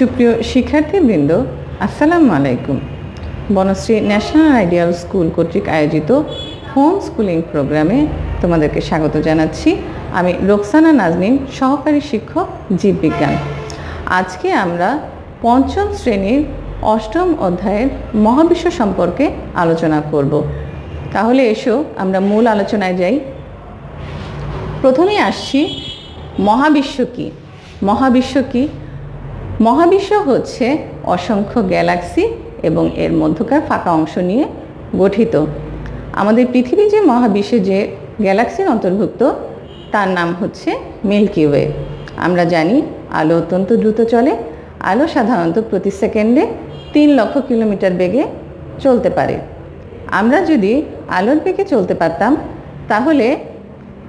সুপ্রিয় শিক্ষার্থীবৃন্দ, আসসালামু আলাইকুম। বনশ্রী ন্যাশনাল আইডিয়াল স্কুল কর্তৃক আয়োজিত হোম স্কুলিং প্রোগ্রামে তোমাদেরকে স্বাগত জানাচ্ছি। আমি রোকসানা নাজনীন, সহকারী শিক্ষক, জীববিজ্ঞান। আজকে আমরা পঞ্চম শ্রেণির অষ্টম অধ্যায়ের মহাবিশ্ব সম্পর্কে আলোচনা করব। তাহলে এসো, আমরা মূল আলোচনায় যাই। প্রথমেই আসছি, মহাবিশ্ব কী? মহাবিশ্ব কি? মহাবিশ্ব হচ্ছে অসংখ্য গ্যালাক্সি এবং এর মধ্যকার ফাঁকা অংশ নিয়ে গঠিত। আমাদের পৃথিবী যে মহাবিশ্বে যে গ্যালাক্সির অন্তর্ভুক্ত, তার নাম হচ্ছে মিল্কি ওয়ে। আমরা জানি, আলো অত্যন্ত দ্রুত চলে, আলো সাধারণত প্রতি সেকেন্ডে তিন লক্ষ কিলোমিটার বেগে চলতে পারে। আমরা যদি আলোর বেগে চলতে পারতাম, তাহলে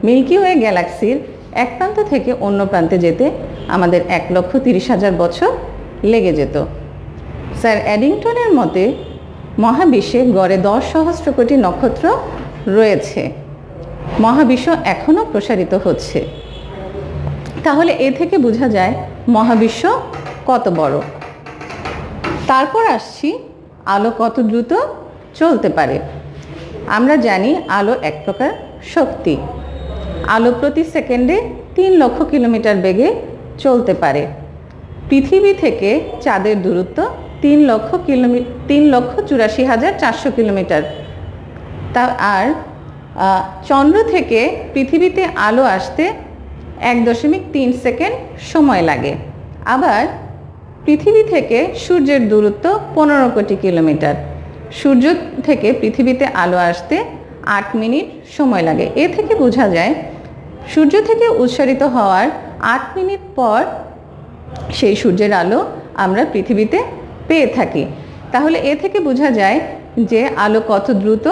মিল্কি ওয়ে গ্যালাক্সির এক প্রান্ত থেকে অন্য প্রান্তে যেতে আমাদের এক লক্ষ তিরিশ হাজার বছর লেগে যেত। স্যার অ্যাডিংটনের মতে, মহাবিশ্বে গড়ে দশ সহস্র কোটি নক্ষত্র রয়েছে। মহাবিশ্ব এখনও প্রসারিত হচ্ছে। তাহলে এ থেকে বোঝা যায় মহাবিশ্ব কত বড়। তারপর আসছি, আলো কত দ্রুত চলতে পারে। আমরা জানি আলো এক প্রকার শক্তি। আলো প্রতি সেকেন্ডে তিন লক্ষ কিলোমিটার বেগে চলতে পারে। পৃথিবী থেকে চাঁদের দূরত্ব তিন লক্ষ কিলোমি, তিন লক্ষ চুরাশি হাজার চারশো কিলোমিটার। তা আর চন্দ্র থেকে পৃথিবীতে আলো আসতে এক দশমিক তিন সেকেন্ড সময় লাগে। আবার, পৃথিবী থেকে সূর্যের দূরত্ব পনেরো কোটি কিলোমিটার। সূর্য থেকে পৃথিবীতে আলো আসতে আট মিনিট সময় লাগে। এ থেকে বোঝা যায়, সূর্য থেকে উৎসারিত হওয়ার আট মিনিট পর সেই সূর্যের আলো আমরা পৃথিবীতে পেয়ে থাকি। তাহলে এ থেকে বোঝা যায় যে আলো কত দ্রুত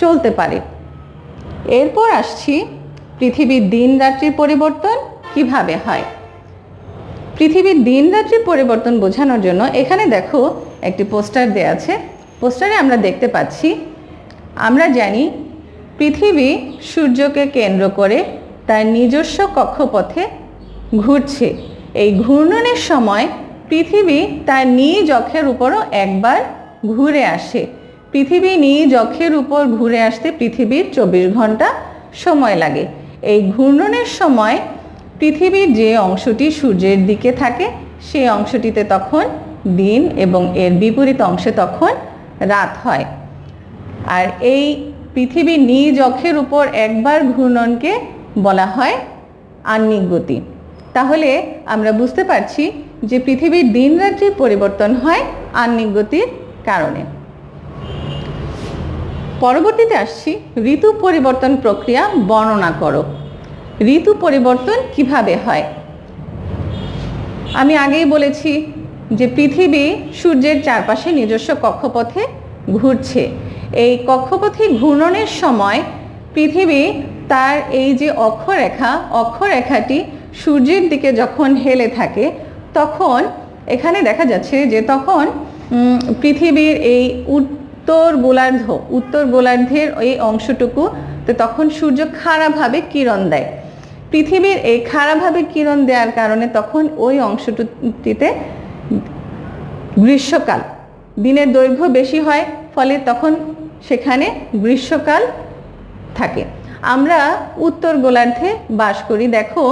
চলতে পারে। এরপর আসছি পৃথিবীর দিন রাত্রির পরিবর্তন কীভাবে হয়। পৃথিবীর দিন রাত্রির পরিবর্তন বোঝানোর জন্য এখানে দেখো একটি পোস্টার দেওয়া আছে। পোস্টারে আমরা দেখতে পাচ্ছি, আমরা জানি পৃথিবী সূর্যকে কেন্দ্র করে তার নিজস্ব কক্ষপথে ঘুরছে। এই ঘূর্ণনের সময় পৃথিবী তার নিজ অক্ষের উপরও একবার ঘুরে আসে। পৃথিবী নিজ অক্ষের উপর ঘুরে আসতে পৃথিবীর চব্বিশ ঘণ্টা সময় লাগে। এই ঘূর্ণনের সময় পৃথিবীর যে অংশটি সূর্যের দিকে থাকে সেই অংশটিতে তখন দিন এবং এর বিপরীত অংশে তখন রাত হয়। আর এই পৃথিবীর নিজ অক্ষের উপর একবার ঘূর্ণনকে বলা হয় আহ্নিক গতি। তাহলে আমরা বুঝতে পারছি যে পৃথিবীর দিন রাত্রির পরিবর্তন হয় আহ্নিক গতির কারণে। পরবর্তীতে আসছি ঋতু পরিবর্তন প্রক্রিয়া বর্ণনা করো। ঋতু পরিবর্তন কীভাবে হয়? আমি আগেই বলেছি যে পৃথিবী সূর্যের চারপাশে নিজস্ব কক্ষপথে ঘুরছে। এই কক্ষপথে ঘূর্ণনের সময় পৃথিবী তার এই যে অক্ষরেখা, অক্ষরেখাটি সূর্যের দিকে যখন হেলে থাকে, তখন এখানে দেখা যাচ্ছে যে তখন পৃথিবীর এই উত্তর গোলার্ধ, উত্তর গোলার্ধের এই অংশটুকু, তো তখন সূর্য খাড়াভাবে কিরণ দেয়। পৃথিবীর এই খাড়াভাবে কিরণ দেওয়ার কারণে তখন ওই অংশটিতে গ্রীষ্মকাল, দিনের দৈর্ঘ্য বেশি হয়, ফলে তখন সেখানে গ্রীষ্মকাল থাকে। আমরা উত্তর গোলার্ধে বাস করি, দেখো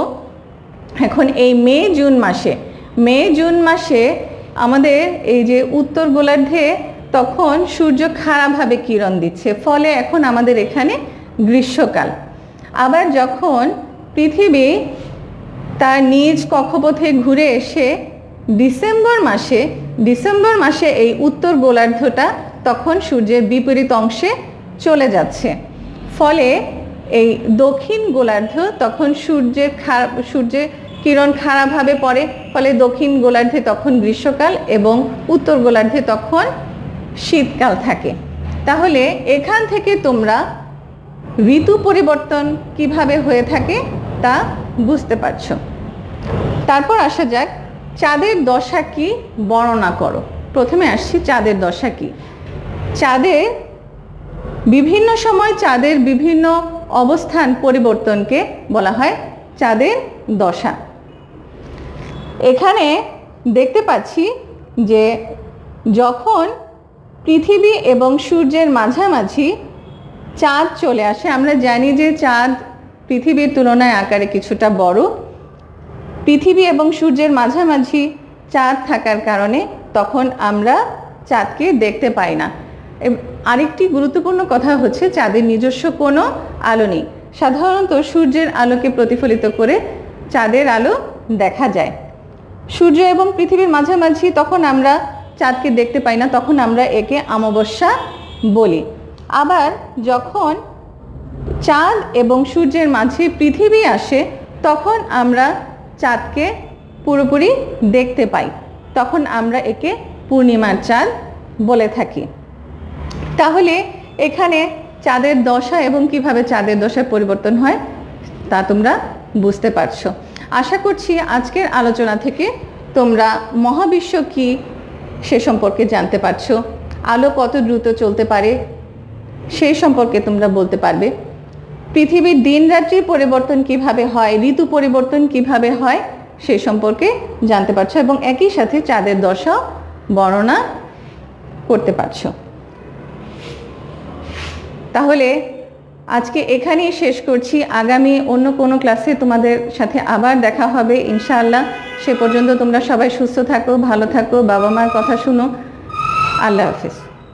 এখন এই মে, জুন মাসে, মে, জুন মাসে আমাদের এই যে উত্তর গোলার্ধে তখন সূর্য খারাপভাবে কিরণ দিচ্ছে, ফলে এখন আমাদের এখানে গ্রীষ্মকাল। আবার যখন পৃথিবী তার নিজ কক্ষপথে ঘুরে এসে ডিসেম্বর মাসে ডিসেম্বর মাসে এই উত্তর গোলার্ধটা তখন সূর্যের বিপরীত অংশে চলে যাচ্ছে। ফলে এই দক্ষিণ গোলার্ধ তখন সূর্যের খারাপ সূর্যের কিরণ খারাপভাবে পড়ে, ফলে দক্ষিণ গোলার্ধে তখন গ্রীষ্মকাল এবং উত্তর গোলার্ধে তখন শীতকাল থাকে। তাহলে এখান থেকে তোমরা ঋতু পরিবর্তন কীভাবে হয়ে থাকে তা বুঝতে পারছ। তারপর আসা যাক, চাঁদের দশা কি বর্ণনা করো। প্রথমে আসছি চাঁদের দশা কি। চাঁদের বিভিন্ন সময় চাঁদের বিভিন্ন অবস্থান পরিবর্তনকে বলা হয় চাঁদের দশা। এখানে দেখতে পাচ্ছি যে যখন পৃথিবী এবং সূর্যের মাঝামাঝি চাঁদ চলে আসে, আমরা জানি যে চাঁদ পৃথিবীর তুলনায় আকারে কিছুটা বড়। পৃথিবী এবং সূর্যের মাঝামাঝি চাঁদ থাকার কারণে তখন আমরা চাঁদকে দেখতে পাই না। আরেকটি গুরুত্বপূর্ণ কথা হচ্ছে চাঁদের নিজস্ব কোনো আলো নেই। সাধারণত সূর্যের আলোকে প্রতিফলিত করে চাঁদের আলো দেখা যায়। সূর্য এবং পৃথিবীর মাঝামাঝি, তখন আমরা চাঁদকে দেখতে পাই না, তখন আমরা একে অমাবস্যা বলি। আবার যখন চাঁদ এবং সূর্যের মাঝে পৃথিবী আসে, তখন আমরা চাঁদকে পুরোপুরি দেখতে পাই। তখন আমরা একে পূর্ণিমার চাঁদ বলে থাকি। তাহলে এখানে চাঁদের দশা এবং কীভাবে চাঁদের দশায় পরিবর্তন হয়, তা তোমরা বুঝতে পারছ। আশা করছি আজকের আলোচনা থেকে তোমরা মহাবিশ্ব কি সে সম্পর্কে জানতে পারছ। আলো কত দ্রুত চলতে পারে সেই সম্পর্কে তোমরা বলতে পারবে। পৃথিবীর দিন রাত্রির পরিবর্তন কীভাবে হয়, ঋতু পরিবর্তন কীভাবে হয়, সে সম্পর্কে জানতে পারছ এবং একই সাথে চাঁদের দশা বর্ণনা করতে পারছ। তাহলে আজকে এখানেই শেষ করছি। আগামী অন্য কোনো ক্লাসে তোমাদের সাথে আবার দেখা হবে, ইনশাআল্লাহ। সে পর্যন্ত তোমরা সবাই সুস্থ থাকো, ভালো থাকো বাবা মার কথা শুনো। আল্লাহ হাফিজ।